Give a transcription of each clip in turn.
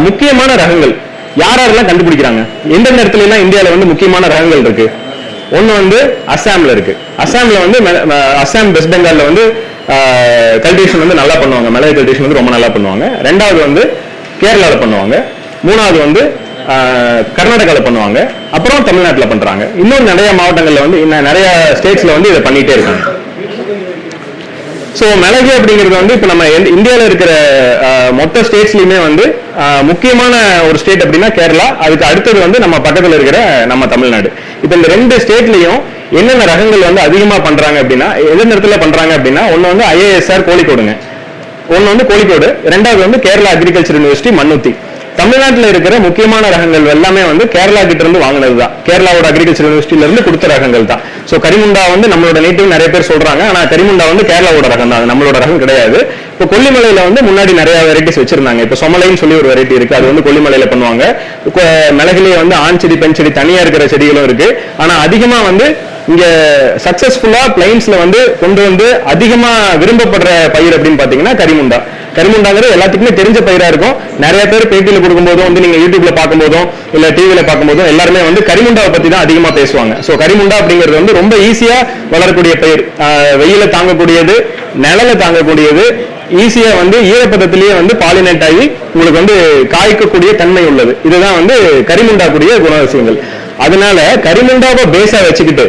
முக்கியமான ரகங்கள். யார் யாரெல்லாம் கண்டுபிடிக்கிறாங்க? எந்தெந்த இடத்துல எல்லாம் இந்தியாவில் வந்து முக்கியமான ரகங்கள் இருக்கு? ஒன்று வந்து அஸ்ஸாமில் இருக்கு. அஸ்ஸாமில் வந்து மெ- அஸ்ஸாம் வெஸ்ட் பெங்கால்ல வந்து கல்டிவேஷன் வந்து நல்லா பண்ணுவாங்க. மிளகு கல்டிவேஷன் வந்து ரொம்ப நல்லா பண்ணுவாங்க. ரெண்டாவது வந்து கேரளாவில் பண்ணுவாங்க. மூணாவது வந்து கர்நாடகாவில் பண்ணுவாங்க. அப்புறம் தமிழ்நாட்டில் பண்ணுறாங்க இன்னும் நிறைய மாவட்டங்களில் வந்து இன்னும் நிறைய ஸ்டேட்ஸில் வந்து இதை பண்ணிகிட்டே இருக்காங்க. ஸோ மிளகு அப்படிங்கிறது வந்து இப்போ நம்ம இந்தியாவில் இருக்கிற மொத்த ஸ்டேட்ஸ்லையுமே வந்து முக்கியமான ஒரு ஸ்டேட் அப்படின்னா கேரளா. அதுக்கு அடுத்தது வந்து நம்ம பக்கத்தில் இருக்கிற நம்ம தமிழ்நாடு. இப்போ இந்த ரெண்டு ஸ்டேட்லையும் என்னென்ன ரகங்கள் வந்து அதிகமாக பண்ணுறாங்க அப்படின்னா எந்த இடத்துல பண்ணுறாங்க அப்படின்னா ஒன்று வந்து ஐஏஎஸ்ஆர் கோழிக்கோடுங்க. ஒன்று வந்து கோழிக்கோடு. ரெண்டாவது வந்து கேரளா அக்ரிகல்ச்சர் யூனிவர்சிட்டி மண்ணுத்தி தமிழ்நாட்டில் இருக்கிற முக்கியமான ரகங்கள் எல்லாமே வந்து கேரளா கிட்ட இருந்து வாங்கினது தான். கேரளாவோட அக்ரிகல்ச்சர் யூனிவர்சிட்டியில இருந்து கொடுத்த ரகங்கள் தான். ஸோ கரிமுண்டா வந்து நம்மளோட நேட்டிவ் நிறைய பேர் சொல்றாங்க. ஆனா கரிமுண்டா வந்து கேரளாவோட ரகம் தான். நம்மளோட ரகம் கிடையாது. இப்போ கொல்லிமலையில வந்து முன்னாடி நிறைய வெரைட்டிஸ் வச்சிருந்தாங்க. இப்போ சொமலைன்னு சொல்லி ஒரு வெரைட்டி இருக்கு. அது வந்து கொல்லிமலையில பண்ணுவாங்க. கொ- வந்து ஆண் செடி பெண் செடி தனியா இருக்கிற செடிகளும் இருக்கு. ஆனா அதிகமா வந்து இங்க சக்சஸ்ஃபுல்லா பிளைன்ஸ்ல வந்து கொண்டு வந்து அதிகமா விரும்பப்படுற பயிர் அப்படின்னு பாத்தீங்கன்னா கரிமுண்டா. கரிமுண்டாங்கிறது எல்லாத்துக்குமே தெரிஞ்ச பயிரா இருக்கும். நிறைய பேர் பேட்டியில கொடுக்கும்போதும் வந்து நீங்க யூடியூப்ல பார்க்கும்போதும் இல்ல டிவில பார்க்கும்போதும் எல்லாருமே வந்து கரிமுண்டாவை பத்தி தான் அதிகமா பேசுவாங்க. சோ கரிமுண்டா அப்படிங்கிறது வந்து ரொம்ப ஈஸியா வளரக்கூடிய பயிர். வெயில தாங்கக்கூடியது நிழல தாங்கக்கூடியது ஈஸியா வந்து ஈரப்பதத்திலேயே வந்து பாலினேட் ஆகி உங்களுக்கு வந்து காய்க்கக்கூடிய தன்மை உள்ளது. இதுதான் வந்து கரிமுண்டா கூடிய குணாதிசயங்கள். அதனால கரிமுண்டாவை பேஸா வச்சுக்கிட்டு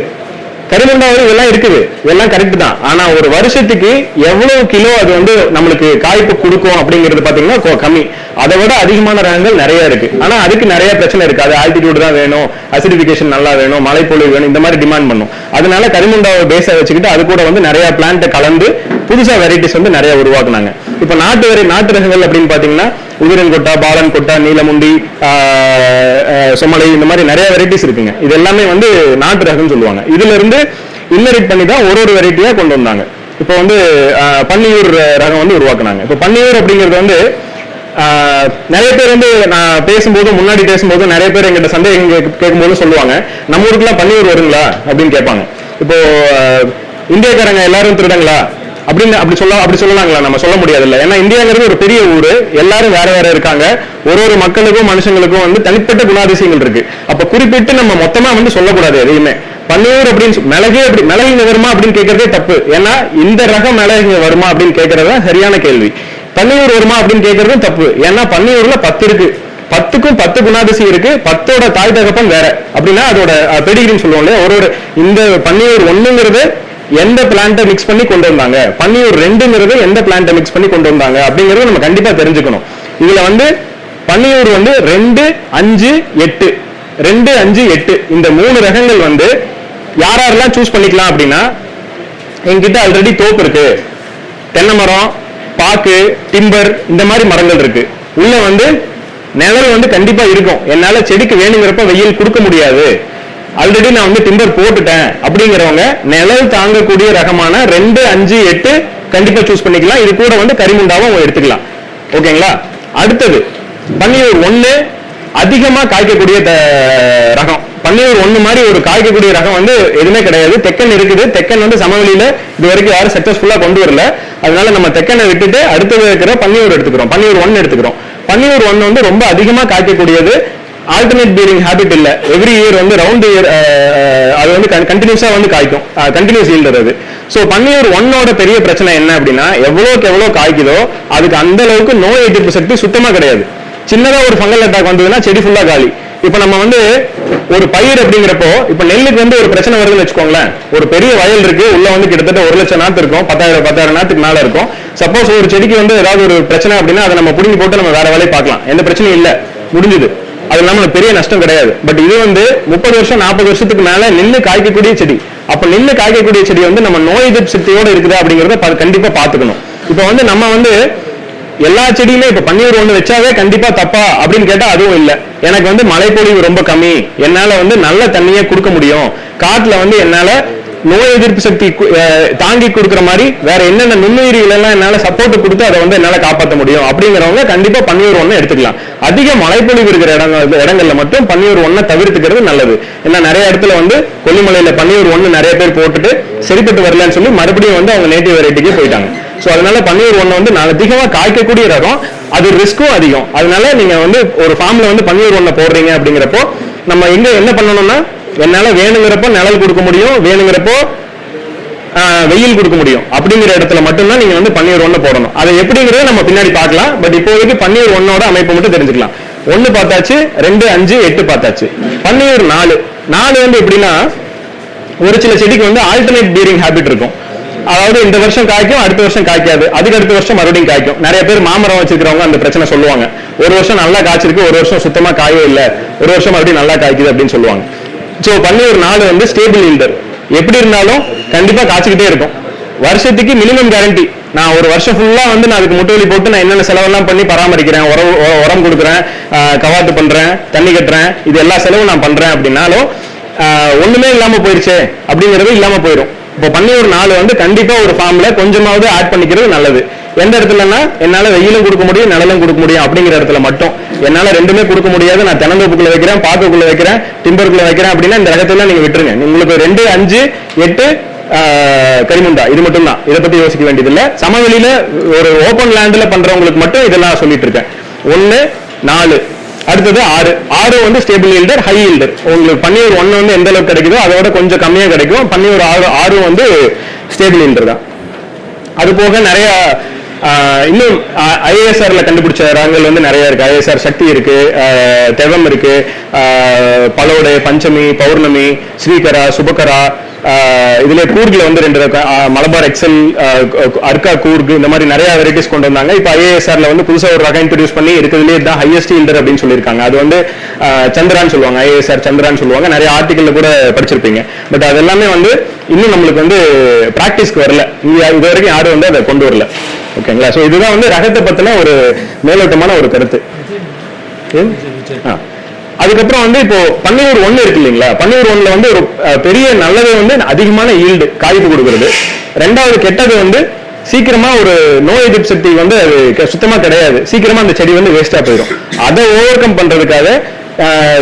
கரிமண்டாவில் இதெல்லாம் இருக்குது. இதெல்லாம் கரெக்ட் தான். ஆனா ஒரு வருஷத்துக்கு எவ்வளவு கிலோ அது வந்து நம்மளுக்கு காய்ப்பு கொடுக்கும் அப்படிங்கிறது பாத்தீங்கன்னா கம்மி. அதை விட அதிகமான ரகங்கள் நிறைய இருக்கு. ஆனா அதுக்கு நிறைய பிரச்சனை இருக்கு. அது ஆல்டிடியூட் தான் வேணும் அசிடிபிகேஷன் நல்லா வேணும் மழைப்பொழிவு வேணும் இந்த மாதிரி டிமாண்ட் பண்ணும். அதனால கரிமுண்டாவை பேஸா வச்சுக்கிட்டு அது கூட வந்து நிறைய பிளான்ட்டை கலந்து புதுசா வெரைட்டிஸ் வந்து நிறைய உருவாக்குனாங்க. இப்போ நாட்டு வரை நாட்டு ரகங்கள் அப்படின்னு பாத்தீங்கன்னா உதிரன் கொட்டா பாலன் கொட்டா நீலமுண்டி ஆஹ், சொமலை இந்த மாதிரி நிறைய வெரைட்டிஸ் இருக்குங்க. இது எல்லாமே வந்து நாட்டு ரகம்னு சொல்லுவாங்க. இதுல இருந்து இன்னரிட் பண்ணி தான் ஒரு ஒரு வெரைட்டியா கொண்டு வந்தாங்க. இப்போ வந்து பன்னியூர் ரகம் வந்து உருவாக்குனாங்க. இப்போ பன்னியூர் அப்படிங்கிறது வந்து நிறைய பேர் வந்து நான் பேசும்போது முன்னாடி பேசும்போது நிறைய பேர் எங்கிட்ட சந்தேகம் கேட்கும்போது சொல்லுவாங்க. நம்ம ஊருக்குலாம் பன்னியூர் வருங்களா? அப்படின்னு கேட்பாங்க. இப்போ இந்தியக்காரங்க எல்லாரும் திருடங்களா? அப்படின்னு அப்படி சொல்ல அப்படி சொல்லலாங்களா? நம்ம சொல்ல முடியாது இல்லை ஏன்னா இந்தியாங்கிறது ஒரு பெரிய ஊர். எல்லாரும் வேற வேற இருக்காங்க. ஒரு ஒரு மக்களுக்கும் மனுஷங்களுக்கும் வந்து தனிப்பட்ட குணாதிசயங்கள் இருக்கு. அப்ப குறிப்பிட்டு நம்ம மொத்தமா வந்து சொல்லக்கூடாது எதையுமே. பன்னியூர் அப்படின்னு மிளகே அப்படி மிளகு இங்க வருமா அப்படின்னு கேட்கறதே தப்பு. ஏன்னா இந்த ரகம் மிளகு இங்க வருமா அப்படின்னு கேட்கறது சரியான கேள்வி. பன்னியூர் வருமா அப்படின்னு கேட்கறதும் தப்பு. ஏன்னா பன்னியூர்ல பத்து இருக்கு. பத்துக்கும் பத்து குணாதிசயம் இருக்கு. பத்தோட தாய் தகப்பன் வேற. அப்படின்னா அதோட பெடிகிரின்னு சொல்லுவோம் இல்லையா? ஒரு ஒரு இந்த பன்னியூர் ஒண்ணுங்கிறது எந்த பிளான்ட்டை மிக்ஸ் பண்ணி கொண்டு வந்தாங்க? பன்னியூர் ரெண்டுங்கிறது எந்த பிளான்ட்டை மிக்ஸ் பண்ணி கொண்டு வந்தாங்க? அப்படிங்கிறது நம்ம கண்டிப்பா தெரிஞ்சுக்கணும். இதுல வந்து பன்னியூர் வந்து ரெண்டு அஞ்சு எட்டு. ரெண்டு அஞ்சு எட்டு. இந்த மூணு ரகங்கள் வந்து யார் யாரெல்லாம் சூஸ் பண்ணிக்கலாம் அப்படின்னா என்கிட்ட ஆல்ரெடி தோப்பு இருக்கு. தென்னை மரம் பாக்கு டிம்பர் இந்த மாதிரி மரங்கள் இருக்கு. உள்ள வந்து நிழல் வந்து கண்டிப்பா இருக்கும். என்னால செடிக்கு வேணுங்கிறப்ப வெயில் கொடுக்க முடியாது. ஆல்ரெடி நான் வந்து டிம்பர் போட்டுட்டேன். அப்படிங்கிறவங்க நிழல் தாங்கக்கூடிய ரகமான ரெண்டு அஞ்சு எட்டு கண்டிப்பா சூஸ் பண்ணிக்கலாம். இது கூட வந்து கரிமுண்டாவும் எடுத்துக்கலாம். ஓகேங்களா? அடுத்தது பன்னியூர் ஒண்ணு அதிகமா காய்க்கக்கூடிய த- ரகம். பன்னியூர் ஒண்ணு மாதிரி ஒரு காய்க்கக்கூடிய ரகம் வந்து எதுவுமே கிடையாது. தெக்கன் இருக்குது. தெக்கன் வந்து சமவெளியில இது வரைக்கும் யாரும் சக்சஸ்ஃபுல்லா கொண்டு வரல. அதனால நம்ம தெக்கனை விட்டுட்டு அடுத்தது இருக்கிற பன்னியூர் எடுத்துக்கிறோம். பன்னியூர் ஒன்னு எடுத்துக்கிறோம். பன்னியூர் ஒன்னு வந்து ரொம்ப அதிகமா காய்க்கக்கூடியது. ஆல்டர்னேட் பீரிங் ஹேபிட் இல்ல. எவ்ரி இயர் வந்து ரவுண்ட் இயர் uh, uh, அது வந்து கண்டினியூஸா வந்து காய்க்கும். Uh, கண்டினியூஸ் ஈல்டர் அது. ஸோ பன்னியூர் ஒன்னோட பெரிய பிரச்சனை என்ன அப்படின்னா எவ்வளோக்கு எவ்வளோ காய்க்குதோ அதுக்கு அந்த அளவுக்கு நோய் எதிர்ப்பு சக்தி சுத்தமா கிடையாது. சின்னதா ஒரு ஃபங்கல் அட்டாக் வந்ததுன்னா செடி ஃபுல்லா காலி. இப்ப நம்ம வந்து ஒரு பயிர் அப்படிங்கிறப்போ இப்ப நெல்லுக்கு வந்து ஒரு பிரச்சனை வருதுன்னு வச்சுக்கோங்களேன். ஒரு பெரிய வயல் இருக்கு உள்ள வந்து கிட்டத்தட்ட ஒரு லட்சம் நாத்து இருக்கும். பத்தாயிரம் பத்தாயிரம் நாத்துக்கு மேல இருக்கும். சப்போஸ் ஒரு செடிக்கு வந்து ஏதாவது ஒரு பிரச்சனை அப்படின்னா அதை நம்ம புடுங்கி போட்டு நம்ம வேற வேலையை பார்க்கலாம். எந்த பிரச்சனையும் இல்லை. முடிஞ்சுது. அது இல்லாமல் பெரிய நஷ்டம் கிடையாது. பட் இது வந்து முப்பது வருஷம் நாற்பது வருஷத்துக்கு மேல நின்று காய்க்கக்கூடிய செடி. அப்ப நின்று காய்க்கக்கூடிய செடி வந்து நம்ம நோய் எதிர்ப்பு சக்தியோட இருக்குது அப்படிங்கறத கண்டிப்பா பாத்துக்கணும் இப்ப வந்து நம்ம வந்து எல்லா செடியுமே இப்ப பன்னீர் ஒண்ணு வச்சாவே கண்டிப்பா தப்பா அப்படின்னு கேட்டா அதுவும் இல்ல. எனக்கு வந்து மழைப்பொழிவு ரொம்ப கம்மி. என்னால வந்து நல்ல தண்ணியை கொடுக்க முடியும். காட்டுல வந்து என்னால நோய் எதிர்ப்பு சக்தி தாங்கி கொடுக்குற மாதிரி வேற என்னென்ன நுண்ணுயிரிகள் எல்லாம் என்னால சப்போர்ட் கொடுத்து அதை வந்து என்னால காப்பாற்ற முடியும் அப்படிங்கிறவங்க கண்டிப்பா பன்னியூர் ஒண்ணு எடுத்துக்கலாம். அதிக மழைப்பொழிவு இருக்கிற இடங்கள் இடங்கள்ல மட்டும் பன்னியூர் ஒன்றை தவிர்த்துக்கிறது நல்லது. ஏன்னா நிறைய இடத்துல வந்து கொல்லிமலையில பன்னியூர் ஒண்ணு நிறைய பேர் போட்டுட்டு சரிப்பட்டு வரலன்னு சொல்லி மறுபடியும் வந்து அவங்க நேட்டிவ் வெரைட்டிக்கே போயிட்டாங்க. ஸோ அதனால பன்னீர் ஒன்று வந்து நான் அதிகமாக காய்க்கக்கூடிய ரகம் அது ரிஸ்க்கும் அதிகம். அதனால நீங்கள் வந்து ஒரு ஃபார்மில் வந்து பன்னீர் ஒன்றை போடுறீங்க அப்படிங்கிறப்போ நம்ம எங்கே என்ன பண்ணணும்னா என்னால் வேணுங்கிறப்போ நிழல் கொடுக்க முடியும் வேணுங்கிறப்போ வெயில் கொடுக்க முடியும். அப்படிங்கிற இடத்துல மட்டும்தான் நீங்க வந்து பன்னீர் ஒண்ணு போடணும். அதை எப்படிங்கிறத நம்ம பின்னாடி பார்க்கலாம். பட் இப்போதைக்கு பன்னீர் ஒன்னோட அமைப்பு மட்டும் தெரிஞ்சுக்கலாம். ஒன்று பார்த்தாச்சு ரெண்டு அஞ்சு எட்டு பார்த்தாச்சு. பன்னீர் நாலு. நாலு வந்து எப்படின்னா ஒரு சில செடிக்கு வந்து ஆல்டர்னேட் பீரிங் ஹேபிட் இருக்கும். அதாவது இந்த வருஷம் காய்க்கும் அடுத்த வருஷம் காய்க்காது. அதுக்கு அடுத்த வருஷம் மறுபடியும் காய்க்கும். நிறைய பேர் மாமரம் வச்சிருக்கிறவங்க அந்த பிரச்சனை சொல்லுவாங்க. ஒரு வருஷம் நல்லா காய்ச்சிருக்கு ஒரு வருஷம் சுத்தமா காயவே இல்லை. ஒரு வருஷம் மறுபடியும் நல்லா காய்க்குது அப்படின்னு சொல்லுவாங்க. ஸோ பண்ணி ஒரு நாள் வந்து ஸ்டேபிள் ஈல்டர் எப்படி இருந்தாலும் கண்டிப்பாக காய்ச்சிக்கிட்டே இருக்கும். வருஷத்துக்கு மினிமம் கேரண்டி நான் ஒரு வருஷம் ஃபுல்லாக வந்து நான் அதுக்கு முட்டுவலி போட்டு நான் என்னென்ன செலவெல்லாம் பண்ணி பராமரிக்கிறேன் உரம் உரம் கொடுக்குறேன் கவாத்து பண்ணுறேன் தண்ணி கட்டுறேன் இது எல்லா செலவும் நான் பண்ணுறேன் அப்படின்னாலும் ஒன்றுமே இல்லாமல் போயிடுச்சே அப்படிங்கிறது இல்லாமல் போயிடும் இப்போ பண்ணி ஒரு நாலு வந்து கண்டிப்பாக ஒரு ஃபார்மில் கொஞ்சமாவது ஆட் பண்ணிக்கிறது நல்லது. எந்த இடத்துலன்னா என்னால் வெயிலும் கொடுக்க முடியும் நிழலும் கொடுக்க முடியும் அப்படிங்கிற இடத்துல மட்டும். என்னால் ரெண்டுமே கொடுக்க முடியாது. நான் தினந்தோப்புக்குள்ள வைக்கிறேன் பாக்குக்குள்ள வைக்கிறேன் டிம்பருக்குள்ள வைக்கிறேன் அப்படின்னா இந்த இடத்துல நீங்கள் விட்டுருங்க. உங்களுக்கு ரெண்டு அஞ்சு எட்டு கரிமுண்டா. இது மட்டும் தான் இதை பற்றி யோசிக்க வேண்டியதில்லை. சமவெளியில் ஒரு ஓப்பன் லேண்டில் பண்ணுறவங்களுக்கு மட்டும் இதெல்லாம் சொல்லிட்டு இருக்கேன். ஒன்று நாலு. அடுத்தது ஆறு. ஆறு வந்து ஸ்டேபிள் ஈல்டர் ஹை ஈல்டர் உங்களுக்கு பன்னியூர் ஒன்று வந்து எந்த அளவுக்கு கிடைக்குதோ அதோட கொஞ்சம் கம்மியாக கிடைக்கும். பன்னியூர் ஆறு ஆறு வந்து ஸ்டேபிள் ஈல்டர் தான். அது போக நிறைய இன்னும் ஐஏஎஸ்ஆர்ல கண்டுபிடிச்ச ரகங்கள் வந்து நிறைய இருக்கு. ஐஎஸ்ஆர் சக்தி இருக்கு தெவம் இருக்கு ஆஹ், பலோடை பஞ்சமி பௌர்ணமி ஸ்ரீகரா சுபகரா இதுல கூர்கில் வந்து ரெண்டு மலபார் எக்ஸல் அர்க்கா கூர்க் இந்த மாதிரி நிறைய வெரைட்டிஸ் கொண்டு வந்தாங்க. இப்போ ஐஏஎஸ்ஆர்ல வந்து புதுசா ஒரு ரகம் இன்ட்ரடியூஸ் பண்ணி இருக்கிறதுலே தான் ஹையஸ்ட் ஈல்டர் அப்படின்னு சொல்லியிருக்காங்க. அது வந்து சந்திரான்னு சொல்லுவாங்க. ஐஏஎஸ்ஆர் சந்திரான்னு சொல்லுவாங்க. நிறைய ஆர்டிக்கல்ல கூட படிச்சிருப்பீங்க. பட் அது எல்லாமே வந்து இன்னும் நம்மளுக்கு வந்து பிராக்டிஸ்க்கு வரல. இது வரைக்கும் யாரும் வந்து அதை கொண்டு வரல. ஓகேங்களா ஸோ இதுதான் வந்து ரகத்தை பத்தின ஒரு மேலோட்டமான ஒரு கருத்து? ஆ. அதுக்கப்புறம் வந்து இப்போ பன்னீர் ஒன்று இருக்கு இல்லைங்களா? பன்னீர் ஒன்றில் வந்து ஒரு பெரிய நல்லது வந்து அதிகமான ஈல்டு காய்ப்பு கொடுக்கறது. ரெண்டாவது கெட்டது வந்து சீக்கிரமா ஒரு நோய் எதிர்ப்பு சக்தி வந்து அது சுத்தமாக சுத்தமா கிடையாது. சீக்கிரமா அந்த செடி வந்து வேஸ்டா போயிடும். அதை ஓவர் கம் பண்றதுக்காக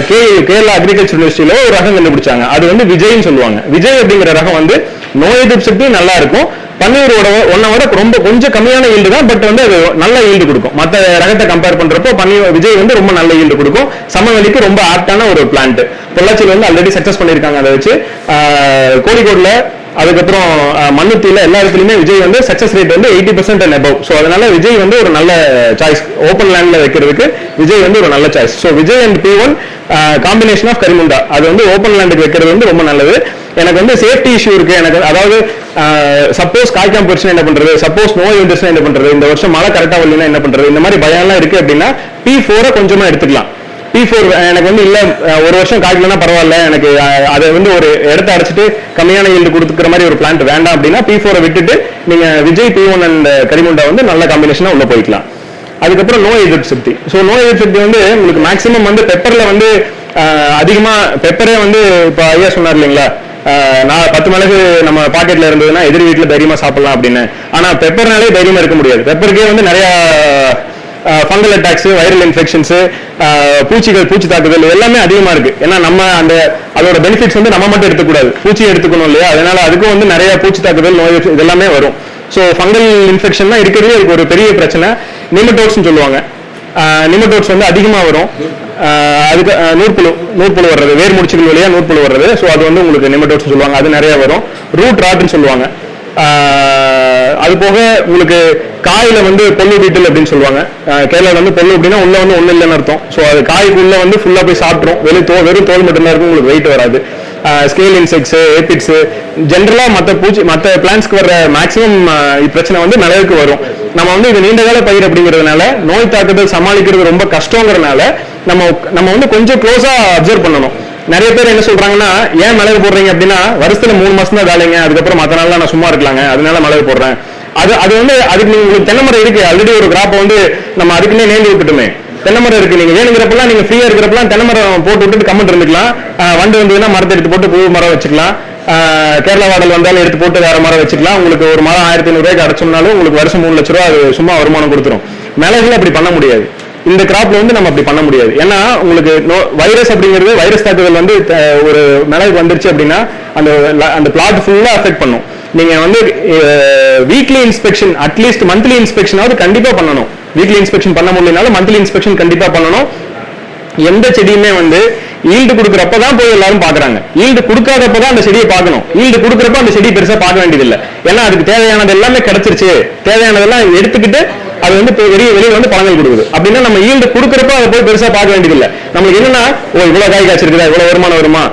கே கேரளா அக்ரிகல்ச்சர் யூனிவர்சிட்டியில ஒரு ரகம் கண்டுபிடிச்சாங்க. அது வந்து விஜய்னு சொல்லுவாங்க. விஜய் அப்படிங்கிற ரகம் வந்து நோய் எதிர்ப்பு சக்தி நல்லா இருக்கும். பன்னீரோட ஒன்னை விட ரொம்ப கொஞ்சம் கம்மியான ஈல்டு தான் பட் வந்து அது நல்ல ஈல்டு கொடுக்கும். மற்ற ரகத்தை கம்பேர் பண்றப்போ பன்னீர் விஜய் வந்து ரொம்ப நல்ல ஈல்டு கொடுக்கும். சமவெளிக்கு ரொம்ப ஆப்டான ஒரு பிளான்ட் பொள்ளாச்சியில் வந்து ஆல்ரெடி சக்சஸ் பண்ணியிருக்காங்க அதை வச்சு. கோழிக்கோடில் அதுக்கப்புறம் மண்ணுத்தியில் எல்லா இடத்துலையுமே விஜய் வந்து சக்சஸ் ரேட் வந்து eighty percent and above so அதனால விஜய் வந்து ஒரு நல்ல சாய்ஸ் ஓப்பன் லேண்டில் வைக்கிறதுக்கு விஜய் வந்து ஒரு நல்ல choice so Vijay and B one combination of Karimunda அது வந்து ஓப்பன் லேண்டுக்கு வைக்கிறது வந்து ரொம்ப நல்லது. எனக்கு வந்து சேஃப்டி இஷ்யூ இருக்கு. எனக்கு அதாவது சப்போஸ் காய்க்காம போச்சுன்னா என்ன பண்றது? சப்போஸ் நோய் வந்துச்சுன்னா என்ன பண்றது? இந்த வருஷம் மழை கரெக்டா வரலன்னா என்ன பண்றது? இந்த மாதிரி பயம்லாம் இருக்கு அப்படின்னா பி ஃபோரை கொஞ்சமா எடுத்துக்கலாம். பி ஃபோர் எனக்கு வந்து இல்ல ஒரு வருஷம் காய்க்கலன்னா பரவாயில்ல. எனக்கு அதை வந்து ஒரு இடத்த அடைச்சிட்டு கம்மியான ஈல்டு கொடுத்துக்கிற மாதிரி ஒரு பிளான்ட் வேண்டாம் அப்படின்னா பி ஃபோரை விட்டுட்டு நீங்க Vijay B one and Karimunda வந்து நல்ல காம்பினேஷனா உள்ள போய்க்கலாம். அதுக்கப்புறம் நோய் எதிர்ப்பு சக்தி. ஸோ நோய் எதிர்ப்பு சக்தி வந்து உங்களுக்கு மேக்ஸிமம் வந்து பெப்பர்ல வந்து அதிகமா பெப்பரே வந்து இப்போ ஐயா சொன்னார் இல்லைங்களா? நான் பத்து மிளகு நம்ம பாக்கெட்ல இருந்ததுன்னா எதிர் வீட்டில் தைரியமா சாப்பிடலாம் அப்படின்னு. ஆனா பெப்பர்னாலே தைரியமா இருக்க முடியாது. பெப்பருக்கே வந்து நிறைய ஃபங்கல் அட்டாக்ஸ் வைரல் இன்ஃபெக்ஷன்ஸ் பூச்சிகள் பூச்சி தாக்குதல் எல்லாமே அதிகமா இருக்கு. ஏன்னா நம்ம அந்த அதோட பெனிஃபிட்ஸ் வந்து நம்ம மட்டும் எடுத்துக்கூடாது. பூச்சி எடுத்துக்கணும் இல்லையா? அதனால அதுக்கும் வந்து நிறைய பூச்சி தாக்குதல் நோய் இதெல்லாமே இது எல்லாமே வரும். ஸோ ஃபங்கல் இன்ஃபெக்ஷன் தான் இருக்கிறதே ஒரு பெரிய பிரச்சனை. நிமட்டோட்ஸ்னு சொல்லுவாங்க. நிமட்டோட்ஸ் வந்து அதிகமாக வரும். அதுக்கு நூற்புழு நூற்புழு வர்றது வேர் முடிச்சுகள் வழியா நூற்புழு வர்றது. ஸோ அது வந்து உங்களுக்கு நிமட்டோட்ஸ் சொல்லுவாங்க. அது நிறைய வரும். ரூட் ராட்னு சொல்லுவாங்க. அது போக உங்களுக்கு காயில வந்து பொல்லு வீட்டில் அப்படின்னு சொல்லுவாங்க. கேரளாவில் வந்து பொல்லு அப்படின்னா உள்ள வந்து ஒன்றும் இல்லைன்னு அர்த்தம். ஸோ அது காய்க்குள்ள வந்து ஃபுல்லாக போய் சாப்பிட்ரும் வெறும் தோ வெறும் தோல் மட்டும்தான் இருக்கும். உங்களுக்கு வெயிட் வராது. ஸ்கேல் இன்செக்ட்ஸு ஏபிட்ஸு ஜென்ரலாக மற்ற பூச்சி மற்ற பிளான்ஸ்க்கு வர்ற மேக்ஸிமம் பிரச்சனை வந்து நிலவுக்கு வரும். நம்ம வந்து இது நீண்ட கால பயிர் அப்படிங்கிறதுனால நோய் தாக்குதல் சமாளிக்கிறது ரொம்ப கஷ்டங்கிறதுனால நம்ம நம்ம வந்து கொஞ்சம் க்ளோஸாக அப்சர்வ் பண்ணணும். நிறைய பேர் என்ன சொல்றாங்கன்னா ஏன் மிளகு போடுறீங்க? அப்படின்னா வருஷத்துல மூணு மாசம் தான் வேலைங்க. அதுக்கப்புறம் மற்ற நாள்லாம் நான் சும்மா இருக்கலாங்க. அதனால மிளகு போடுறேன். அது அது வந்து அதுக்கு நீங்க உங்களுக்கு தென்னை மரம் இருக்கு. ஆல்ரெடி ஒரு கிராப்பை வந்து நம்ம அதுக்குன்னே நேர்ந்து விட்டுட்டுமே. தென்னை மரம் இருக்கு. நீங்க வேணுங்கிறப்பெல்லாம் நீங்க ஃப்ரீயா இருக்கிறப்பெல்லாம் தென்னை மரம் போட்டு விட்டுட்டு கமெண்ட் இருந்துக்கலாம். வண்டு வந்ததுன்னா மரத்தை எடுத்து போட்டு புது மரம் வச்சுக்கலாம். கேரளா மாடல் வந்தாலும் எடுத்து போட்டு வேற மரம் வச்சுக்கலாம். உங்களுக்கு ஒரு மரம் ஆயிரத்தி ஐநூறுரூவாய்க்கு அடைச்சோம்னாலும் உங்களுக்கு வருஷம் மூணு லட்ச ரூபா அது சும்மா வருமானம் கொடுத்துரும். மிளகுல அப்படி பண்ண முடியாது. இந்த கிராப்ல வந்து நம்ம அப்படி பண்ண முடியாது. ஏன்னா உங்களுக்கு வைரஸ் அப்படிங்கிறது வைரஸ் தாக்குதல் வந்து ஒரு மிளகு வந்துருச்சு அப்படின்னா அந்த அந்த பிளாட் ஃபுல்லா அஃபெக்ட் பண்ணும். நீங்க வந்து weekly inspection at least monthly இன்ஸ்பெக்ஷனாவது கண்டிப்பா பண்ணணும். வீக்லி இன்ஸ்பெக்ஷன் பண்ண முடியலனாலும் மந்த்லி இன்ஸ்பெக்ஷன் கண்டிப்பா பண்ணணும். எந்த செடியுமே வந்து ஈல்டு கொடுக்குறப்ப தான் போய் எல்லாரும் பாக்குறாங்க ஈல்டு கொடுக்காதப்ப தான் அந்த செடியை பார்க்கணும். ஈல்டு கொடுக்குறப்ப அந்த செடியை பெருசா பார்க்க வேண்டியதில்லை. ஏன்னா அதுக்கு தேவையானது எல்லாமே கிடைச்சிருச்சு. தேவையானதெல்லாம் எடுத்துக்கிட்டு அது வந்து வெளியே வெளியே வந்து பழங்கள் கொடுக்குது. அப்படின்னா நம்ம ஈல்டு கொடுக்குறப்ப அதை போய் பெருசா பார்க்க வேண்டியதில்லை. நம்மளுக்கு என்னன்னா ஓ இவ்வளவு காய் காய்ச்சிருக்குதா? இவ்வளவு வருமானம் வருமா?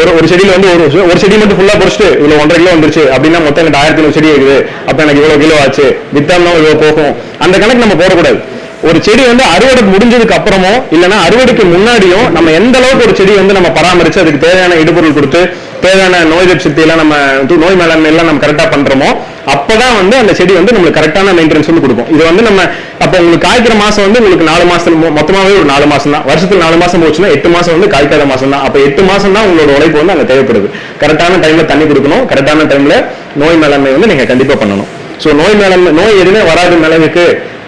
ஒரு ஒரு செடியில வந்து ஒரு ஒரு செடி மட்டும் ஃபுல்லா பொறிச்சிட்டு இவ்வளவு ஒன்றரை கிலோ வந்துருச்சு அப்படின்னா மொத்தம் எனக்கு ஆயிரத்தி ஐநூறு செடி இருக்குது. அப்ப எனக்கு இவ்வளவு கிலோ ஆச்சு. வித்தம்னா இவ்வளவு போகும். அந்த கணக்கு நம்ம போடக்கூடாது. ஒரு செடி வந்து அறுவடை முடிஞ்சதுக்கு அப்புறமோ இல்லைன்னா அறுவடைக்கு முன்னாடியும் நம்ம எந்த அளவுக்கு ஒரு செடி வந்து நம்ம பராமரிச்சு அதுக்கு தேவையான இடுபொருள் கொடுத்து தேவையான நோய் எதிர்ப்பு சக்தி எல்லாம் நம்ம வந்து நோய் மேலாண்மை எல்லாம் நம்ம கரெக்டா பண்றோமோ அப்பதான் வந்து அந்த செடி வந்து நம்மளுக்கு கரெக்டான மெயின்டெனன்ஸ் வந்து கொடுக்கும். இது வந்து நம்ம அப்ப உங்களுக்கு காய்க்கிற மாசம் வந்து உங்களுக்கு நாலு மாசத்துல மொத்தமாவே ஒரு நாலு மாசம் தான் வருஷத்துல நாலு மாசம் போச்சுன்னா எட்டு மாசம் வந்து காய்க்காத மாசம் தான் அப்ப எட்டு மாசம் தான் உங்களோட உழைப்பு வந்து அங்க தேவைப்படுது. கரெக்டான டைம்ல தண்ணி கொடுக்கணும். கரெக்டான டைம்ல நோய் மேலாண்மை வந்து நீங்க கண்டிப்பா பண்ணணும். சோ நோய் மேலாண்மை நோய் எதுவுமே வராது. மிளகுக்கு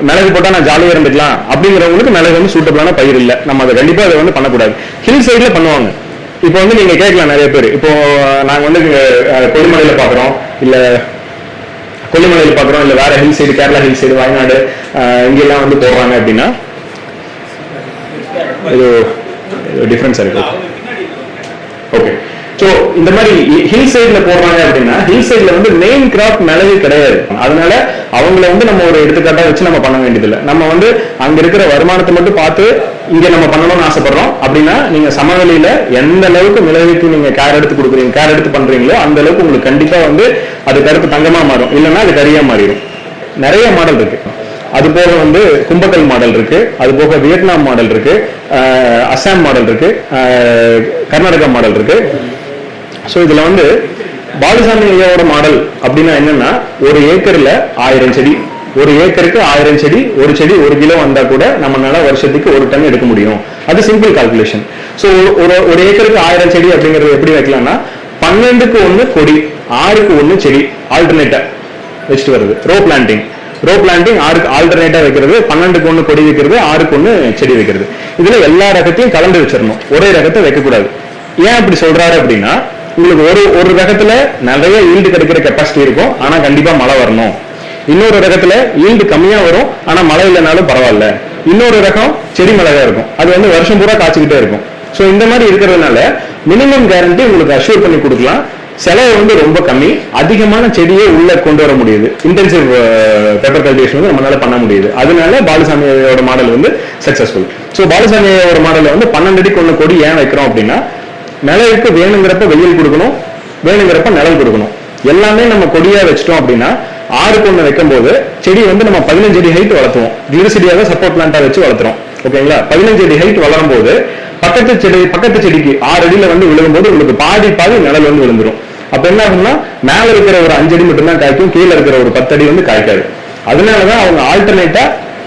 மிளகு போட்டா நான் ஜாலியா இருந்துக்கலாம். அப்படிங்கிறவங்களுக்கு மிளகு வந்து சூட்டபிளான பயிர் இல்லை. நம்ம அதை கண்டிப்பா அதை வந்து பண்ணக்கூடாது. ஹில் சைடில் பண்ணுவாங்க. இப்போ வந்து நீங்க கேட்கலாம் நிறைய பேர். இப்போ நாங்க வந்து கொல்லிமலையில பாக்குறோம். இல்ல கொல்லிமலையில பாக்குறோம். இல்ல வேற hill side Kerala hill side Wayanad இங்கெல்லாம் வந்து போடுறாங்க அப்படின்னா இது டிஃப்ரென்ஸ் இருக்கு. ஓகே ஸோ இந்த மாதிரி ஹில் சைட்ல போடுறாங்க அப்படின்னா ஹில் சைட்ல வந்து மெயின் கிராப் மிளகு கிடையாது. அதனால அவங்கள வந்து நம்ம ஒரு எடுத்துக்காட்டா வச்சு நம்ம பண்ண வேண்டியதில்லை. நம்ம வந்து அங்க இருக்கிற வருமானத்தை மட்டும் பார்த்து இங்க நம்ம பண்ணணும்னு ஆசைப்படுறோம். அப்படின்னா நீங்க சமவெளியில எந்த அளவுக்கு மிளகுக்கு நீங்க கேர் எடுத்து கொடுக்குறீங்க கேர் எடுத்து பண்றீங்களோ அந்த அளவுக்கு உங்களுக்கு கண்டிப்பா வந்து அது கருத்து தங்கமா மாறும். இல்லைன்னா அது கரியா மாறிடும். நிறைய மாடல் இருக்கு. அது போக வந்து கும்பக்கல் மாடல் இருக்கு. அது போக வியட்நாம் மாடல் இருக்கு. அஸ்ஸாம் மாடல் இருக்கு. கர்நாடகா மாடல் இருக்கு. ஸோ இதில் வந்து பாலசாமி ஐயாவோட மாடல் அப்படின்னா என்னன்னா ஒரு ஏக்கரில் ஆயிரம் செடி. ஒரு ஏக்கருக்கு ஆயிரம் செடி ஒரு செடி ஒரு கிலோ வந்தா கூட நம்மளால வருஷத்துக்கு ஒரு டன் எடுக்க முடியும். அது சிம்பிள் கால்குலேஷன் ஸோ ஒரு ஒரு ஏக்கருக்கு ஆயிரம் செடி அப்படிங்கிறது எப்படி வைக்கலாம்னா பன்னெண்டுக்கு ஒன்று கொடி ஆறுக்கு ஒன்று செடி ஆல்டர்னேட்டா வச்சுட்டு வருது. ரோ பிளான்டிங் ரோ பிளான்டிங் ஆறுக்கு ஆல்டர்னேட்டா வைக்கிறது பன்னெண்டுக்கு ஒன்று கொடி வைக்கிறது ஆறுக்கு ஒன்று செடி வைக்கிறது. இதுல எல்லா ரகத்தையும் கலந்து வச்சிடணும். ஒரே ரகத்தை வைக்கக்கூடாது. ஏன் அப்படி சொல்றாரு அப்படின்னா உங்களுக்கு ஒரு ஒரு ரகத்துல நிறைய ஈல்டு கிடைக்கிற கெப்பாசிட்டி இருக்கும். ஆனா கண்டிப்பா மழை வரணும். இன்னொரு ரகத்துல ஈல்டு கம்மியா வரும். ஆனா மழை இல்லைனாலும் பரவாயில்ல. இன்னொரு ரகம் செடி மிளகா இருக்கும். அது வந்து வருஷம் பூரா காய்ச்சிக்கிட்டே இருக்கும். ஸோ இந்த மாதிரி இருக்கிறதுனால மினிமம் கேரண்டி உங்களுக்கு அஷ்யூர் பண்ணி கொடுக்கலாம். செலவு வந்து ரொம்ப கம்மி. அதிகமான செடியை உள்ள கொண்டு வர முடியுது. இன்டென்சிவ் பெப்பர் கல்டிவேஷன் வந்து நம்மளால பண்ண முடியுது. அதனால பாலசாமியோட மாடல் வந்து சக்சஸ்ஃபுல் ஸோ பாலசாமியோட மாடல்ல வந்து பன்னெண்டு அடிக்கு ஒன்று கொடி ஏன் வைக்கிறோம் அப்படின்னா நிழலுக்கு வேணுங்கிறப்ப வெயில் கொடுக்கணும் வேணுங்கிறப்ப நிழல் கொடுக்கணும். எல்லாமே நம்ம கொடியா வச்சிட்டோம் அப்படின்னா ஆறு கொண்டு வைக்கும் போது செடி வந்து நம்ம பதினஞ்சு அடி ஹைட் வளர்த்துவோம். கிளிரிசிடியாவை சப்போர்ட் பிளான்ட்டா வச்சு வளர்த்துறோம். ஓகேங்களா பதினஞ்சு அடி ஹைட் வளரும் போது பக்கத்து செடி பக்கத்து செடிக்கு ஆறு அடியில வந்து விழுகும்போது உங்களுக்கு பாதி பாதி நிழல் வந்து விழுந்துரும். அப்ப என்ன ஆகும்னா மேல இருக்கிற ஒரு அஞ்சு அடி மட்டும்தான் காய்க்கும் கீழே இருக்கிற ஒரு பத்து அடி வந்து காய்க்காது. அதனாலதான் அவங்க ஆல்டர்னேட்டா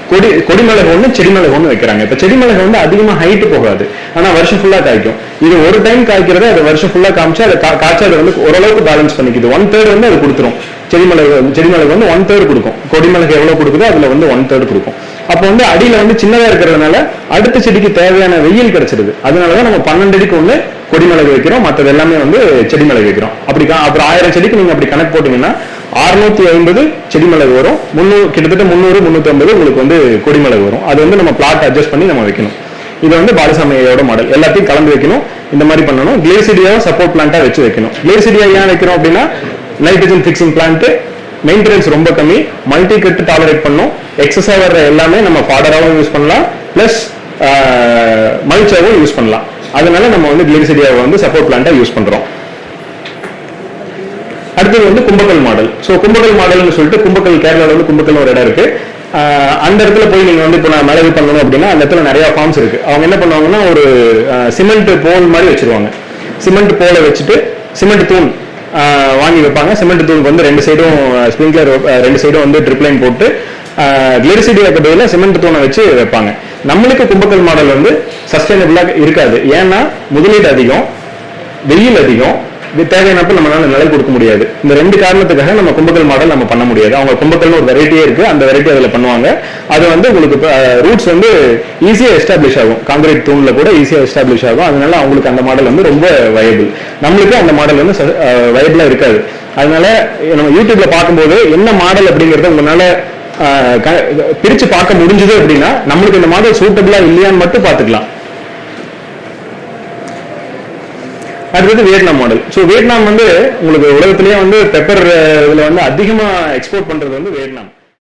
கொடி கொடி ஒன்று ஒண்ணு செடி வைக்கிறாங்க. இப்போ செடி மிளகு வந்து அதிகமாக ஹைட் போகாது. ஆனால் வருஷம் ஃபுல்லாக காய்க்கும். இது ஒரு டைம் காய்க்கிறத அது வருஷம் ஃபுல்லாக காமிச்சு அதை கா- காய்ச்சி அதை வந்து ஓரளவுக்கு பேலன்ஸ் பண்ணிக்குது. ஒன் தேர்ட் வந்து அது கொடுத்துரும். செடி மிளகு செடி வந்து ஒன் தேர்ட் கொடுக்கும். கொடி எவ்வளோ கொடுக்குதோ அதில் வந்து ஒன் தேர்ட் கொடுக்கும். அப்போ வந்து அடியில் வந்து சின்னதாக இருக்கிறதுனால அடுத்த செடிக்கு தேவையான வெயில் கிடைச்சிருது. அதனாலதான் நம்ம பன்னெண்டு அடிக்கு ஒன்று கொடி மிளகு வைக்கிறோம். மற்றது எல்லாமே வந்து செடி வைக்கிறோம். அப்படி அப்புறம் ஆயிரம் செடிக்கு நீங்கள் அப்படி கணக்கு போட்டீங்கன்னா அறுநூத்தி ஐம்பது செடி மிளகு வரும். முந்நூறு கிட்டத்தட்ட முந்நூறு முந்நூற்றி ஐம்பது உங்களுக்கு வந்து கொடி மிளகு வரும். அது வந்து நம்ம பிளாட் அட்ஜஸ்ட் பண்ணி நம்ம வைக்கணும். இது வந்து பாலசாமியோட மாடல் எல்லாத்தையும் கலந்து வைக்கணும். இந்த மாதிரி பண்ணணும். கிளேசிடியாவை சப்போர்ட் பிளான்ட்டாக வச்சு வைக்கணும். கிளேசிடியா ஏன் வைக்கிறோம் அப்படின்னா நைட்ரஜன் ஃபிக்ஸிங் பிளான்ட்டு மெயின்டெனன்ஸ் ரொம்ப கம்மி. மல்டி கட்டு டாலரேட் பண்ணும் எக்ஸஸா வர்ற எல்லாமே நம்ம ஃபாடராகவும் யூஸ் பண்ணலாம். ப்ளஸ் மல்ச்சாகவும் யூஸ் பண்ணலாம். அதனால நம்ம வந்து கிளிரிசிடியாவை வந்து சப்போர்ட் பிளான்ட்டாக யூஸ் பண்ணுறோம் அடுத்தது வந்து கும்பக்கல் மாடல். ஸோ கும்பக்கல் மாடல்னு சொல்லிட்டு கும்பக்கல் கேரளாவில் வந்து கும்பக்கல் ஒரு இடம் இருக்கு. அந்த இடத்துல போய் நீங்கள் வந்து இப்போ நான் மிளகு பண்ணணும் அப்படின்னா அந்த இடத்துல நிறைய ஃபார்ம்ஸ் இருக்கு. அவங்க என்ன பண்ணுவாங்கன்னா ஒரு சிமெண்ட் போல் மாதிரி வச்சிருவாங்க. சிமெண்ட் போலை வச்சுட்டு சிமெண்ட் தூண் வாங்கி வைப்பாங்க. சிமெண்ட் தூணுக்கு வந்து ரெண்டு சைடும் ஸ்ப்ரிங்க்லர் ரெண்டு சைடும் வந்து ட்ரிப் லைன் போட்டு கிளிரிசிடி வைக்கிறதுல சிமெண்ட் தூணை வச்சு வைப்பாங்க. நம்மளுக்கு கும்பக்கல் மாடல் வந்து சஸ்டைனபிளாக இருக்காது. ஏன்னா முதலீடு அதிகம் வெயில் அதிகம் இது தேவையானப்ப நம்மளால நிலை கொடுக்க முடியாது. இந்த ரெண்டு காரணத்துக்காக நம்ம கும்பக்கல் மாடல் நம்ம பண்ண முடியாது. அவங்க கும்பக்கல்னு ஒரு வெரைட்டியே இருக்கு. அந்த வெரைட்டி அதில் பண்ணுவாங்க. அது வந்து உங்களுக்கு ரூட்ஸ் வந்து ஈஸியாக எஸ்டாப்ளிஷ் ஆகும். காங்கிரீட் தூண்ல கூட ஈஸியாக எஸ்டாப்ளிஷ் ஆகும். அதனால அவங்களுக்கு அந்த மாடல் வந்து ரொம்ப வயபிள் நம்மளுக்கு அந்த மாடல் வந்து வயபிளா இருக்காது. அதனால நம்ம யூடியூப்ல பார்க்கும்போது என்ன மாடல் அப்படிங்கறத உங்களால க- பிரிச்சு பார்க்க முடிஞ்சது அப்படின்னா நம்மளுக்கு இந்த மாடல் சூட்டபிளா இல்லையான்னு மட்டும் பார்த்துக்கலாம். அடுத்தது வியட்நாம் மாடல் ஸோ வியட்நாம் வந்து உங்களுக்கு உலகத்திலேயே வந்து பெப்பர் இதுல வந்து அதிகமா எக்ஸ்போர்ட் பண்றது வந்து வியட்நாம்.